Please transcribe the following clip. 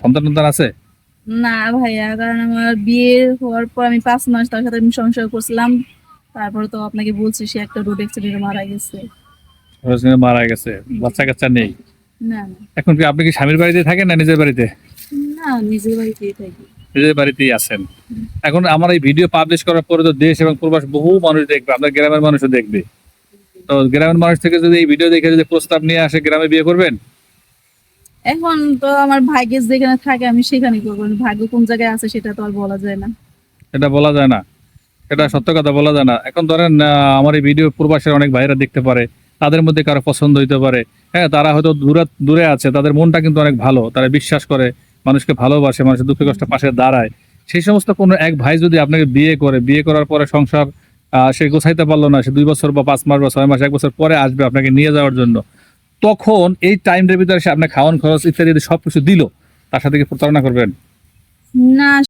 সন্তান টন্তান আছে? না ভাইয়া কারণ আমার বিয়ে হওয়ার পর আমি পাঁচ মাস তার সাথে আমি সংসার করছিলাম। তারপর তো আপনাকে বলছি সে একটা রোড অ্যাক্সিডেন্টে মারা গেছে। মারা গেছে বাচ্চা কাচ্চা নেই। না না। এখন কি আপনি কি স্বামীর বাড়িতে থাকেন না নিজের বাড়িতে? না নিজের বাড়িতেই থাকি। নিজের বাড়িতেই আছেন। এখন আমার এই ভিডিও পাবলিশ করার পরে তো দেশ এবং প্রবাস বহু মানুষ দেখবে আপনার গ্রামের মানুষও দেখবে। তো গ্রামের মানুষ থেকে যদি এই ভিডিও দেখে যদি প্রস্তাব নিয়ে আসে গ্রামে বিয়ে করবেন? এখন তো আমার ভাগ্যে যেখানে থাকে, আমি সেখানে করব। ভাগ্য কোন জায়গায় আছে সেটা তো আর বলা যায় না। এটা বলা যায় না। এটা সত্য কথা বলা যায় না। এখন ধরেন আমার এই ভিডিও প্রবাসের অনেক ভাইরা দেখতে পারে, তাদের মধ্যে কারও পছন্দ হইতে পারে। হ্যাঁ তারা হয়তো দূরে দূরে আছে, তাদের মনটা কিন্তু অনেক ভালো। তারা বিশ্বাস করে, মানুষকে ভালোবাসে, মানুষের দুঃখ কষ্ট পাশে দাঁড়ায়। সেই সমস্ত কোনো এক ভাই যদি আপনাকে বিয়ে করে, বিয়ে করার পরে সংসার সে গোছাইতে পারল না, সে দুই বছর বা পাঁচ মাস বা ছয় মাস, এক বছর পরে আসবে আপনাকে নিয়ে যাওয়ার জন্য। তখন এই টাইমটার ভিতরে সে আপনার খাওয়ান খরচ ইত্যাদি সবকিছু দিল, তার সাথে কি প্রতারণা করবেন? না